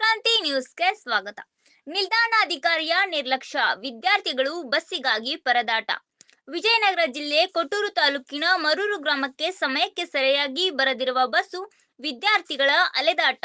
ರಾಷ್ಟ್ರಕ್ರಾಂತಿ ನ್ಯೂಸ್ಗೆ ಸ್ವಾಗತ. ನಿಲ್ದಾಣಾಧಿಕಾರಿಯ ನಿರ್ಲಕ್ಷ್ಯ, ವಿದ್ಯಾರ್ಥಿಗಳು ಬಸ್ಸಿಗಾಗಿ ಪರದಾಟ. ವಿಜಯನಗರ ಜಿಲ್ಲೆ ಕೊಟ್ಟೂರು ತಾಲೂಕಿನ ಮರೂರು ಗ್ರಾಮಕ್ಕೆ ಸಮಯಕ್ಕೆ ಸರಿಯಾಗಿ ಬರದಿರುವ ಬಸ್ಸು ವಿದ್ಯಾರ್ಥಿಗಳ ಅಲೆದಾಟ.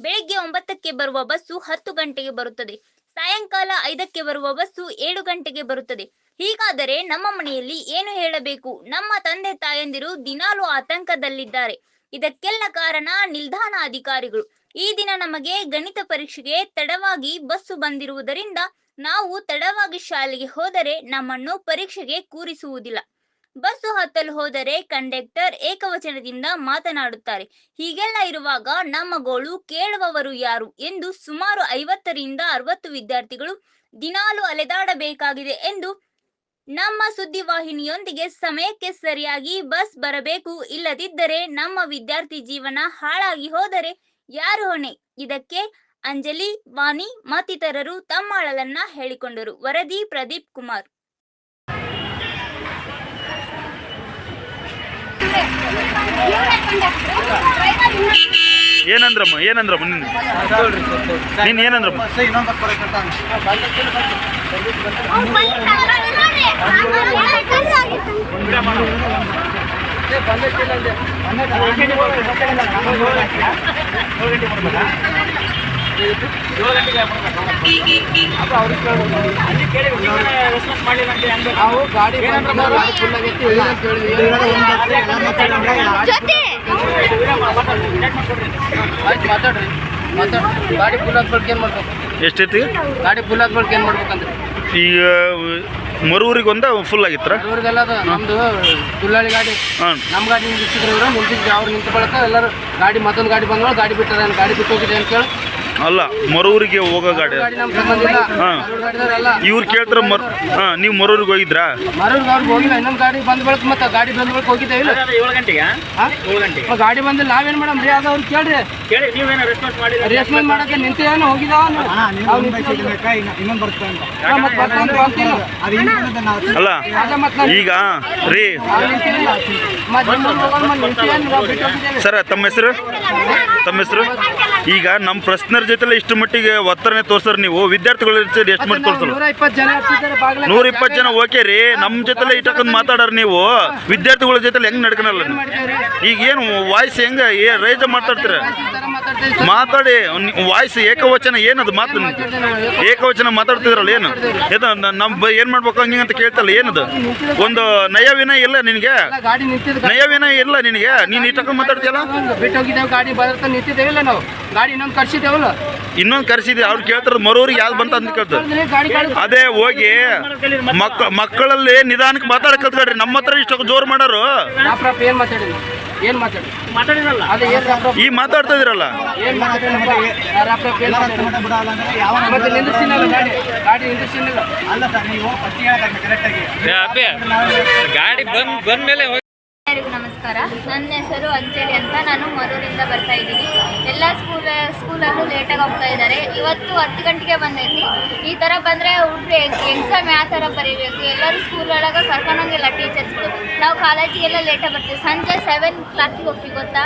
ಬೆಳಗ್ಗೆ ಒಂಬತ್ತಕ್ಕೆ ಬರುವ ಬಸ್ಸು ಹತ್ತು ಗಂಟೆಗೆ ಬರುತ್ತದೆ. ಸಾಯಂಕಾಲ ಐದಕ್ಕೆ ಬರುವ ಬಸ್ಸು ಏಳು ಗಂಟೆಗೆ ಬರುತ್ತದೆ. ಹೀಗಾದರೆ ನಮ್ಮ ಮನೆಯಲ್ಲಿ ಏನು ಹೇಳಬೇಕು? ನಮ್ಮ ತಂದೆ ತಾಯಂದಿರು ದಿನಾಲು ಆತಂಕದಲ್ಲಿದ್ದಾರೆ. ಇದಕ್ಕೆಲ್ಲ ಕಾರಣ ನಿಲ್ದಾಣ ಅಧಿಕಾರಿಗಳು. ಈ ದಿನ ನಮಗೆ ಗಣಿತ ಪರೀಕ್ಷೆಗೆ ತಡವಾಗಿ ಬಸ್ಸು ಬಂದಿರುವುದರಿಂದ ನಾವು ತಡವಾಗಿ ಶಾಲೆಗೆ ಹೋದರೆ ನಮ್ಮನ್ನು ಪರೀಕ್ಷೆಗೆ ಕೂರಿಸುವುದಿಲ್ಲ. ಬಸ್ಸು ಹತ್ತಲು ಹೋದರೆ ಕಂಡಕ್ಟರ್ ಏಕವಚನದಿಂದ ಮಾತನಾಡುತ್ತಾರೆ. ಹೀಗೆಲ್ಲ ಇರುವಾಗ ನಮ್ಮ ಗೋಳು ಕೇಳುವವರು ಯಾರು ಎಂದು ಸುಮಾರು ಐವತ್ತರಿಂದ ಅರವತ್ತು ವಿದ್ಯಾರ್ಥಿಗಳು ದಿನಾಲು ಅಲೆದಾಡಬೇಕಾಗಿದೆ ಎಂದು ನಮ್ಮ ಸುದ್ದಿವಾಹಿನಿಯೊಂದಿಗೆ ಸಮಯಕ್ಕೆ ಸರಿಯಾಗಿ ಬಸ್ ಬರಬೇಕು ಇಲ್ಲದಿದ್ದರೆ ನಮ್ಮ ವಿದ್ಯಾರ್ಥಿ ಜೀವನ ಹಾಳಾಗಿ ಹೋದರೆ ಯಾರು ಹೊಣೆ? ಇದಕ್ಕೆ ಅಂಜಲಿ ವಾಣಿ ಮತ್ತಿತರರು ತಮ್ಮ ಅಳಲನ್ನ ಹೇಳಿಕೊಂಡರು. ವರದಿ ಪ್ರದೀಪ್ ಕುಮಾರ್. ಏನಂದ್ರಮ್ಮ? ಏನಂದ್ರಮ್ಮ ನಿನ್ನ? ನೀನು ಏನಂದ್ರಮ್ಮ? ನಾವು ಗಾಡಿ ಮಾತಾಡ್ರಿ. ಮಾತಾಡ್ರಿ. ಗಾಡಿ ಫುಲ್ ಆದ ಏನ್ ಮಾಡ್ಬೇಕು? ಎಷ್ಟೈತಿ? ಗಾಡಿ ಫುಲ್ ಏನ್ ಏನು ಮಾಡ್ಬೇಕಂದ್ರೆ? ಈಗ ಮರೂರಿಗೆ ಒಂದ ಫುಲ್ ಆಗಿತ್ತರ ಇವ್ರಿಗೆಲ್ಲ ಅದು ನಮ್ದು ತುಳ್ಳಾಳಿ ಗಾಡಿ. ಹಾಂ. ನಮ್ಮ ಗಾಡಿ ನಿಂತಿದ್ರು ಇವರು ನಿಂತಿದ್ರು ಅವ್ರು ನಿಂತು ಬಳಿಕ ಎಲ್ಲರೂ ಗಾಡಿ ಮತ್ತೊಂದು ಗಾಡಿ ಬಂದ್ಮೇಲೆ ಗಾಡಿ ಬಿಟ್ಟಾರ ಗಾಡಿ ಬಿಟ್ಟು ಹೋಗಿದೆ ಅಂತ ಕೇಳಿ ಅಲ್ಲ ಮರೂರಿಗೆ ಹೋಗೋ ಗಾಡಿ ಗಾಡಿ ನಮ್ಮ ಸಂಬಂಧ ಇಲ್ಲ ಹಾಂ ಇವ್ರು ಕೇಳ್ತಾರ ಮರ್ ಹಾಂ ನೀವು ಮರೂರಿಗೆ ಹೋಗಿದ್ರಾ? ಮರೂರ್ಗೆ ಅವ್ರಿಗೆ ಹೋಗಿಲ್ಲ ಇನ್ನೊಂದು ಗಾಡಿ ಬಂದ ಬಳಿಕ ಮತ್ತೆ ಗಾಡಿ ಬಂದ ಬಳಿಕ ಹೋಗಿದ್ದೇವೆ ಇಲ್ಲ? ಏಳು ಗಂಟೆಗೆ? ಏಳು ಗಂಟೆಗೆ? ಗಾಡಿ ಬಂದಿಲ್ಲ ನಾವೇನು ಮೇಡಮ್? ರೀ ಅದು ಅವ್ರು ಕೇಳ್ರಿ. ಕೇಳಿ ನೀವೇನು ರೆಸ್ಪಾನ್ಸ್ ಮಾಡಕ್ಕೆ ಬರ್ತಂತ ಅಂತಿಲ್ಲ ಅಲ್ಲ ಈಗ ರೀ. ಸರ ತಮ್ಮ ಹೆಸರು? ತಮ್ಮ ಹೆಸರು? ಈಗ ನಮ್ಮ ಪ್ರಶ್ನರ ಜೊತೆಲ್ಲ ಇಷ್ಟು ಮಟ್ಟಿಗೆ ಒತ್ತಡನೆ ತೋರ್ಸರ್ ನೀವು. ವಿದ್ಯಾರ್ಥಿಗಳ ಎಷ್ಟು ಮಟ್ಟ ತೋರಿಸಲು ನೂರ ಇಪ್ಪತ್ತು ಜನ ಓಕೆ ರೀ. ನಮ್ಮ ಜೊತೆಲ್ಲ ಇಟ್ಟಕೊಂಡ್ ಮಾತಾಡೋರು ನೀವು. ವಿದ್ಯಾರ್ಥಿಗಳ ಜೊತೆ ಹೆಂಗ್ ನಡ್ಕೊಳಲ್ಲ ಈಗ ಏನು ವಾಯ್ಸ್ ಹೆಂಗ ರೈಜ ಮಾತಾಡ್ತೀರ ಮಾತಾಡಿ ವಾಯ್ಸ್ ಏಕವಚನ ಏನದು ಮಾತು? ಏಕವಚನ ಮಾತಾಡ್ತಿದ್ರಲ್ಲ ಏನು? ಇದು ನಮ್ಮ ಏನ್ ಮಾಡ್ಬೇಕು ಹಂಗೆ ಅಂತ ಕೇಳ್ತಲ್ಲ ಏನದು? ಒಂದು ನಯವಿನ ಇಲ್ಲ ನಿನಗೆ? ನಯವಿನ ಇಲ್ಲ ನಿನಗೆ? ನೀನು ಇಟ್ಟಕೊಂಡ್ ಮಾತಾಡ್ತೀಯಲ್ಲ? ಬಿಟ್ಟೋಗಿದ್ದೇವೆ, ಗಾಡಿ ಬದರ್ತ ನಿಂತಿದ್ದೇವಿಲ್ಲ ನಾವು. ಗಾಡಿ ಇನ್ನೊಂದು ಕರ್ಸಿದ್ದೇವಲ್ಲ. ಇನ್ನೊಂದು ಕರೆಸಿದ್ವಿ ಅವ್ರು ಕೇಳ್ತಾರ ಮರೋರಿಗೆ ಯಾವ್ದು ಬಂತ ಅಂತ ಕೇಳ್ತಾರೆ. ಅದೇ ಹೋಗಿ ಮಕ್ಕ ಮಕ್ಕಳಲ್ಲಿ ನಿಧಾನಕ್ಕೆ ಮಾತಾಡಕ್ ಕಲ್ತ್ಕೊಳ್ರಿ ನಮ್ಮ ಹತ್ರ ಇಷ್ಟು ಜೋರು ಮಾಡೋರು. ಏನು ಮಾತಾಡಿಲ್ಲ ಏನು ಮಾತಾಡಿರಲ್ಲ. ಅದೇ ಈ ಮಾತಾಡ್ತಾ ಇದ್ರಲ್ಲ. ಗಾಡಿ. ಗಾಡಿ ನಿಂದಿರ್ತೀನಿಲ್ಲ ಅಪ್ಪಿ ಗಾಡಿ ಬಂದ್ ಬಂದ ಮೇಲೆ ಎಲ್ಲರಿಗೂ ನಮಸ್ಕಾರ ನನ್ನ ಹೆಸರು ಅಂಜಲಿ ಅಂತ ನಾನು ಮರೂರಿಂದ ಬರ್ತಾ ಇದ್ದೀನಿ. ಎಲ್ಲ ಸ್ಕೂಲ್, ಸ್ಕೂಲಲ್ಲೂ ಲೇಟಾಗಿ ಹೋಗ್ತಾ ಇದ್ದಾರೆ. ಇವತ್ತು ಹತ್ತು ಗಂಟೆಗೆ ಬಂದೈತಿ ಈ ಥರ ಬಂದರೆ ಹುಡುಗ್ರು ಎಕ್ಸಾಮ್ ಯಾವ ಥರ ಬರೀಬೇಕು? ಎಲ್ಲರೂ ಸ್ಕೂಲ್ ಒಳಗೆ ಕರ್ಕೊಂಡೋಗಿಲ್ಲ ಟೀಚರ್ಸ್ಗಳು ನಾವು ಕಾಲೇಜಿಗೆಲ್ಲ ಲೇಟಾಗಿ ಬರ್ತೀವಿ. ಸಂಜೆ ಸೆವೆನ್ ಕ್ಲಾಕಿಗೆ ಹೋಗ್ತೀವಿ, ಗೊತ್ತಾ?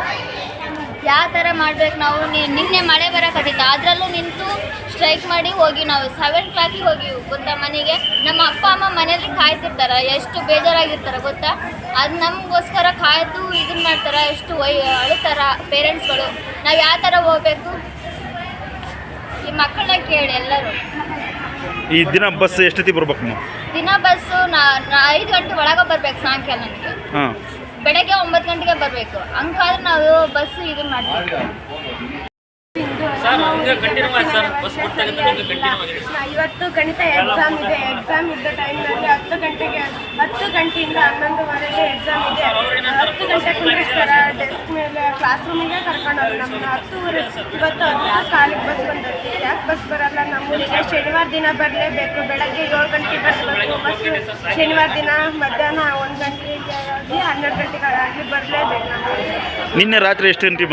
ಯಾವ ಥರ ಮಾಡ್ಬೇಕು ನಾವು? ನಿನ್ನೆ ಮಳೆ ಬರೋಕ್ಕಾಗಿತ್ತು ಅದರಲ್ಲೂ ನಿಂತು ಸ್ಟ್ರೈಕ್ ಮಾಡಿ ಹೋಗಿ ನಾವು. ಸೆವೆನ್ ಕ್ಲಾಕಿಗೆ ಹೋಗಿ ಗೊತ್ತಾ ಮನೆಗೆ? ನಮ್ಮ ಅಪ್ಪ, ಅಮ್ಮ ಮನೇಲಿ ಕಾಯ್ತಿರ್ತಾರೆ. ಎಷ್ಟು ಬೇಜಾರಾಗಿರ್ತಾರೆ, ಗೊತ್ತಾ? ಅದು ನಮಗೋಸ್ಕರ ಕಾಯ್ದು ಮಾಡ್ತಾರೆ ಎಷ್ಟು ವೈ ಅಳುತ್ತಾರ ಪೇರೆಂಟ್ಸ್ಗಳು. ನಾವು ಯಾವ ಥರ ಹೋಗ್ಬೇಕು? ಈ ಮಕ್ಕಳನ್ನ ಕೇಳಿ ಎಲ್ಲರೂ. ಈ ದಿನ ಬಸ್ ಎಷ್ಟೊತ್ತಿಗೆ ಬರ್ಬೇಕು ನಾವು ದಿನ ಬಸ್ಸು ನಾ ಐದು ಗಂಟೆ ಒಳಗೆ ಬರ್ಬೇಕು ಸಾಯಂಕಾಲ ನನಗೆ ಹಾಂ. ಬೆಳಗ್ಗೆ ಒಂಬತ್ತು ಗಂಟೆಗೆ ಬರಬೇಕು. ಹಂಗಾದ್ರೆ ನಾವು ಬಸ್ ಇದು ಮಾಡ್ತೀವಿ ಇವತ್ತು ಗಣಿತ ಎಕ್ಸಾಮ್ ಇದೆ. ಎಕ್ಸಾಮ್ ಇದ್ದ ಟೈಮ್ನಲ್ಲಿ ಹತ್ತು ಗಂಟೆಗೆ ಹತ್ತು ಗಂಟೆಯಿಂದ ಹನ್ನೊಂದುವರೆಗೆ ಎಕ್ಸಾಮ್ ಇದೆ. ಹತ್ತು ಗಂಟೆ ಕುಂದಿರ್ತಾರ ಡೆಸ್ಕ್ ಮೇಲೆ ಕ್ಲಾಸ್ ರೂಮಿಗೆ ಕರ್ಕೊಂಡು ಹೋಗಿ ನಮ್ಮನ್ನ ಹತ್ತುವರೆ ಇವತ್ತು ಹತ್ತು ಕಾಲಿಗೆ ಬಸ್ ಬಂದೈತಿ ಯಾಕೆ ಬಸ್ ಬರಲ್ಲ? ನಮ್ಮೂರಿಗೆ ಶನಿವಾರ ದಿನ ಬರಲೇಬೇಕು. ಬೆಳಗ್ಗೆ ಏಳು ಗಂಟೆಗೆ ಬರಬೇಕು. ಬಸ್ ಶನಿವಾರ ದಿನ ಮಧ್ಯಾಹ್ನ ಒಂದು ಗಂಟೆಗೆ ಆಗಿ ಹನ್ನೆರಡು ಗಂಟೆಗಳಾಗಿ ಆಗಲಿ ಬರಲೇಬೇಕು ನಿನ್ನೆ ರಾತ್ರಿ ಎಷ್ಟು ಗಂಟೆ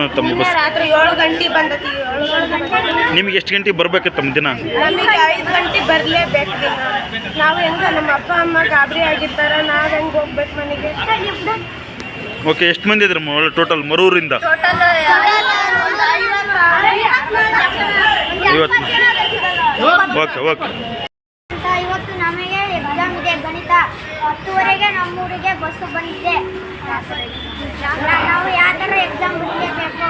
ರಾತ್ರಿ ಏಳು ಗಂಟೆ ಬಂದತಿ ಏಳು ನಿಮ್ಗೆ ಎಷ್ಟು ಗಂಟೆಗೆ ಬರಬೇಕಿತ್ತು ತಮ್ಮ ದಿನ? ನಮಗೆ ಐದು ಗಂಟೆ ಬರಲೇಬೇಕು ದಿನ. ನಾವು ಹೆಂಗ ನಮ್ಮ ಅಪ್ಪ ಅಮ್ಮ ಗಾಬರಿ ಆಗಿರ್ತಾರ ನಾವು ಹೆಂಗ್ ಹೋಗ್ಬೇಕು ಮನೆಗೆ? ಓಕೆ ಎಷ್ಟು ಮಂದಿ ಇದ್ರಮ್ಮ ಒಳ್ಳೆ ಟೋಟಲ್ ಮರೂರಿಂದ? ಇವತ್ತು ಓಕೆ ಓಕೆ ಇವತ್ತು ನಮಗೆ ಎಕ್ಸಾಮ್ ಇದೆ ಗಣಿತ. ಹತ್ತುವರೆಗೆ ನಮ್ಮೂರಿಗೆ ಬಸ್ಸು ಬಂದಿದೆ. ನಾವು ಯಾವ ಥರ ಎಕ್ಸಾಮ್ ಬರೀಬೇಕು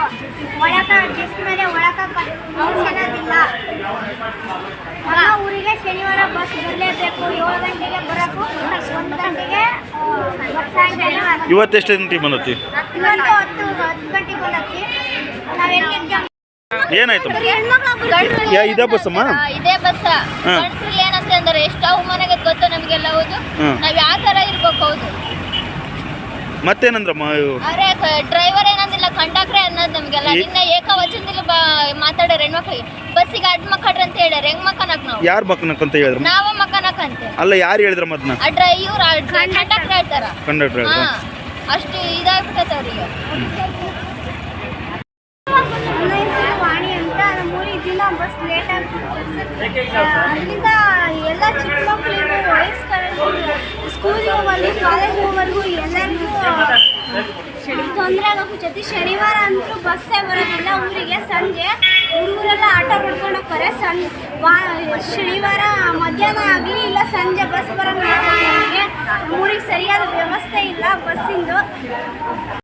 ಒಳಕ ಡಿಸ್ಕ್ ಮೇಲೆ ಒಳಕ ನಮ್ಮ ಊರಿಗೆ ಶನಿವಾರ ಬಸ್ ಬರಲೇಬೇಕು. ಏಳು ಗಂಟೆಗೆ ಬರೋಕು. ಒಂದು ಗಂಟೆಗೆ ಇವತ್ತು ಎಷ್ಟು ಗಂಟೆಗೆ ಬಂದತಿ? ಇವತ್ತು ಹತ್ತು ಗಂಟೆಗೆ ಎಕ್ಸಾಮ್ ಏನಾಯ್ತಮ್ಮ ಯಾ ಇದೇ ಬಸ್ಸಮ್ಮ? ಇದೇ ಬಸ್ಸ. ಏನಂತ ಅಂದ್ರೆ ಎಷ್ಟು ಅವಮಾನ ಗೊತ್ತು ನಮ್ಗೆಲ್ಲ ನಮಗೆಲ್ಲ ಹೌದು ನಾವ್ ಯಾವ ತರ ಇರ್ಬೇಕು ಹೌದು? ಮತ್ತೇನಂದ್ರಮ್ಮ ಇವು? ಡ್ರೈವರ್ ಏನಂದಿಲ್ಲ ಕಂಡಕ್ಟ್ರೆ ಅನ್ನೋದು ನಮಗೆಲ್ಲ. ನಿನ್ನ ಏಕವಚನದಲ್ಲಿ ಮಾತಾಡ್ಯಾರ ಹೆಣ್ಮಕ್ಳಿಗೆ. ಬಸ್ಸಿಗೆ ಅಡ್ ಮಕ್ಕಳ್ರಿ ಅಂತ ಹೇಳ್ಯಾರ. ಹೆಂಗ್ ಮಕ್ಕನಕ್ ನಾವು? ಯಾರು ಬಕ್ಕನಕ್ಕಂತ ಹೇಳಿದ್ರು? ನಾವ ಮಕ್ಕನಕ್ ಅಂತೆ. ಅಲ್ಲ ಯಾರು ಹೇಳಿದ್ರ ಮದ್ನ? ಆ ಡ್ರೈ ಇವ್ರು ಕಂಡಕ್ಟ್ರ್ ಹೇಳ್ತಾರ. ಕಂಡಕ್ಟರ್ ಅಷ್ಟು ಇದಾಗ್ಬಿಟ್ಟೈತೆ ಅವ್ರಿಗೆ ನನ್ನ ಹೆಸರು ವಾಣಿ ಅಂತ ನಮ್ಮೂರಿಗೆ ಬಸ್ ಲೇಟ್ ಅಲ್ಲಿಂದ ಎಲ್ಲ ಚಿಕ್ಕ ಮಕ್ಕಳಿಗೂ ವಯಸ್ಕರಿಗೂ ಸ್ಕೂಲಿಗೆ ಹೋಗಲಿ ಕಾಲೇಜ್ ಹೋಗೋವರೆಗೂ ಎಲ್ಲರಿಗೂ ತೊಂದರೆ ಆಗೋಕ್ಕೂ ಜೊತೆ ಶನಿವಾರ ಅಂತೂ ಬಸ್ಸೇ ಬರೋದಿಲ್ಲ ಊರಿಗೆ ಸಂಜೆ ಹುಡುಗರೆಲ್ಲ ಆಟೋ ಮಾಡ್ಕೊಂಡು ಹೋಗ್ತಾರೆ. ಸನ್ ವಾ, ಶನಿವಾರ ಮಧ್ಯಾಹ್ನ ಆಗಲಿ ಇಲ್ಲ ಸಂಜೆ ಬಸ್ ಬರೋಂಗೆ ಊರಿಗೆ ಸರಿಯಾದ ವ್ಯವಸ್ಥೆ ಇಲ್ಲ ಬಸ್ಸಿಂದು.